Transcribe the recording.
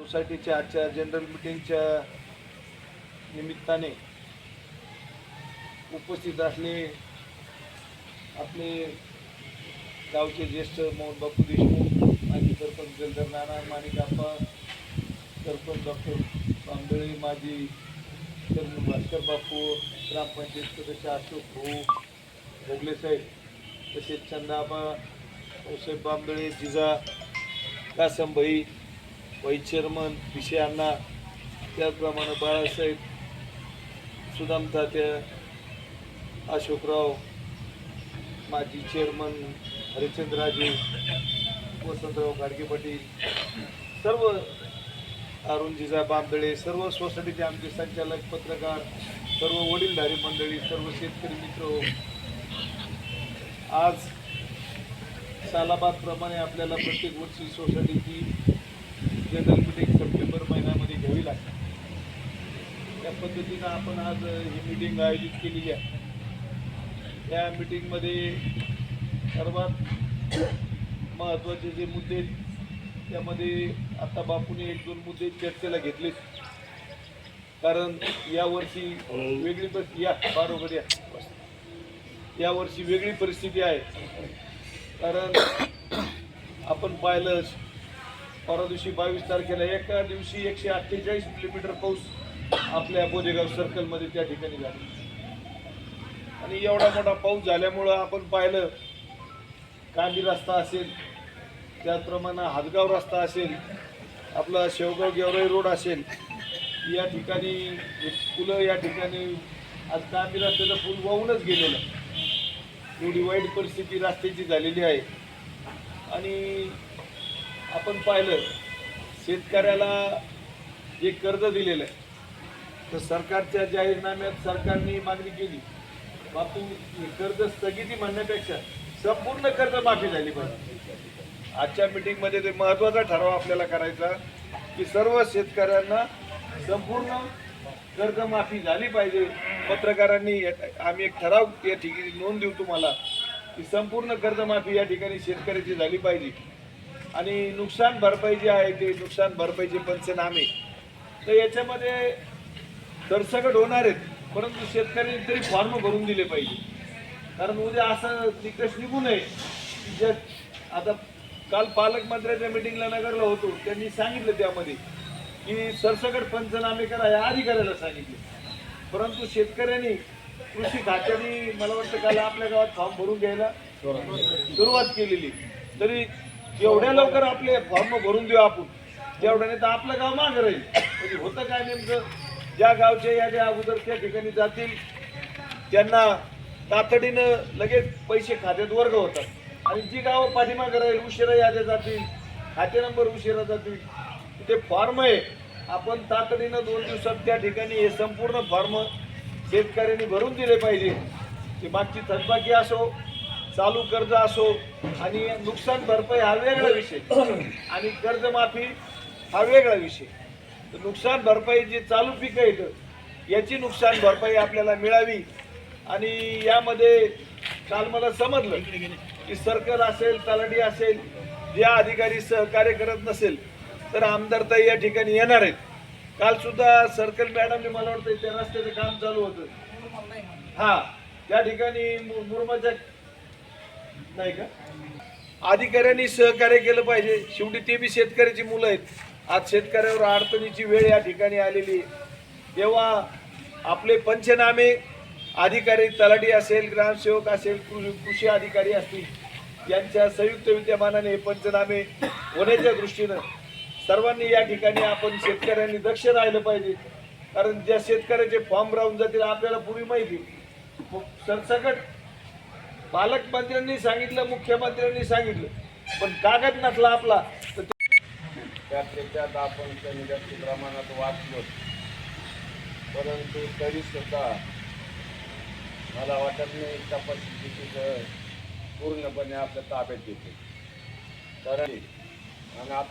सोसायटीच्या आजच्या जनरल मिटिंगच्या निमित्ताने उपस्थित असले आपले गावचे ज्येष्ठ मोहन बापू देशमुख माजी सरपंच जलधर नाना माणिकाप्पा सरपंच डॉक्टर बांबळे माजी चंद्र भास्कर बापू ग्रामपंचायत सदस्य अशोक भाऊ भोगले साहेब तसेच चंदाबा साहेब बांबळे जिजा कासमभाई व्हाईस चेअरमन पिशे अण्णा त्याचप्रमाणे बाळासाहेब सुदाम तात्या अशोकराव माजी चेअरमन हरिचंद्रराजे वसंतराव गाडगे पाटील सर्व अरुण जिजा बांबळे सर्व सोसायटीचे आमचे संचालक पत्रकार सर्व वडीलधारी मंडळी सर्व शेतकरी मित्र. आज सालाबादप्रमाणे आपल्याला प्रत्येक वर्षी सोसायटीची जनरल मिटिंग सप्टेंबर महिन्यामध्ये घ्यावी लागते त्या पद्धतीनं आपण आज ही मीटिंग आयोजित केलेली आहे. या मिटिंगमध्ये सर्वात महत्त्वाचे जे मुद्दे आहेत, त्यामध्ये आता बापूने एक दोन मुद्दे चर्चेला घेतलेत. कारण यावर्षी वेगळी परिस्थिती या बरोबर या यावर्षी वेगळी परिस्थिती आहे. कारण आपण पाहिलं परवा दिवशी बावीस तारखेला एका दिवशी एकशे अठ्ठेचाळीस मिलीमीटर पाऊस आपल्या बोदेगाव सर्कलमध्ये त्या ठिकाणी झाला. आणि एवढा मोठा पाऊस झाल्यामुळं आपण पाहिलं कांदी रस्ता असेल त्याचप्रमाणे हातगाव रस्ता असेल आपला शेवगाव गेवराई रोड असेल या ठिकाणी फुलं या ठिकाणी आज कांदी रस्त्याचं पूल वाहूनच गेलेलं एवढी वाईट परिस्थिती रस्त्याची झालेली आहे. आणि आपण पाहिलं शेतकऱ्याला जे कर्ज दिलेलं आहे तर सरकारच्या जाहीरनाम्यात सरकारने मागणी केली. बापू कर्ज स्थगिती म्हणण्यापेक्षा संपूर्ण कर्ज माफी झाली पाहिजे. आजच्या मिटिंगमध्ये ते महत्त्वाचा ठराव आपल्याला करायचा की सर्व शेतकऱ्यांना संपूर्ण कर्जमाफी झाली पाहिजे. पत्रकारांनी या- आम्ही एक ठराव या ठिकाणी नोंद देऊ तुम्हाला की संपूर्ण कर्जमाफी या ठिकाणी शेतकऱ्याची झाली पाहिजे. आणि नुकसान भरपाई जे आहे ते नुकसान भरपाईचे पंचनामे. तर याच्यामध्ये सरसकट होणार आहेत परंतु शेतकऱ्यांनी तरी फॉर्म भरून दिले पाहिजे. कारण उद्या असं निकष निघू नये. की जे आता काल पालकमंत्र्याच्या मिटिंगला नगरला होतो त्यांनी सांगितलं त्यामध्ये की सरसकट पंचनामे करा या अधिकाऱ्याला सांगितले. परंतु शेतकऱ्यांनी कृषी खात्याने मला वाटतं काल आपल्या गावात फॉर्म भरून घ्यायला सुरुवात केलेली. तरी एवढ्या लवकर आपले फॉर्म भरून देऊ आपण तेवढ्याने तर आपलं गाव माग राहील. म्हणजे होतं काय नेमकं? ज्या गावच्या याद्या अगोदर त्या ठिकाणी जातील त्यांना तातडीनं लगेच पैसे खात्यात वर्ग होतात. आणि जी गावं पाठीमागं राहील उशिरा याद्या जातील खाते नंबर उशिरा जातील ते फॉर्म आहे. आपण तातडीनं दोन दिवसात त्या ठिकाणी हे संपूर्ण फॉर्म शेतकऱ्यांनी भरून दिले पाहिजे. की मागची थकबाकी असो चालू कर्ज असो आणि नुकसान भरपाई हा वेगळा विषय. आणि कर्जमाफी हा वेगळा विषय. तर नुकसान भरपाई जे चालू पिकं आहेत याची नुकसान भरपाई आपल्याला मिळावी. आणि यामध्ये काल मला समजलं की सर्कल असेल तलाठी असेल जे अधिकारी सहकार्य करत नसेल तर आमदारताई या ठिकाणी येणार आहेत. काल सुद्धा सर्कल मॅडमने मला वाटतं त्या रस्त्याचं काम चालू होतं. हा त्या ठिकाणी मु- मुरमाच्या नाही का? अधिकाऱ्यांनी सहकार्य केलं पाहिजे. शेवटी ते बी शेतकऱ्याची मुलं आहेत. आज शेतकऱ्यावर अडचणीची वेळ या ठिकाणी आलेली आहे. तेव्हा आपले पंचनामे अधिकारी तलाठी असेल ग्रामसेवक असेल कृषी अधिकारी असतील यांच्या संयुक्त विद्यमानाने पंचनामे होण्याच्या दृष्टीनं सर्वांनी या ठिकाणी आपण शेतकऱ्यांनी दक्ष राहिलं पाहिजे. कारण ज्या शेतकऱ्याचे फॉर्म राहून जातील आपल्याला पूर्वी माहिती सरसकट पालकमंत्र्यांनी सांगितलं मुख्यमंत्र्यांनी सांगितलं. पण कागद नसला आपला. तर त्यातले त्यात आपण कमी जास्त प्रमाणात वाचलो परंतु तरी सुद्धा मला वाटत नाही कपाशी तिथं पूर्णपणे आपल्या ताब्यात येते. कारण आणि आप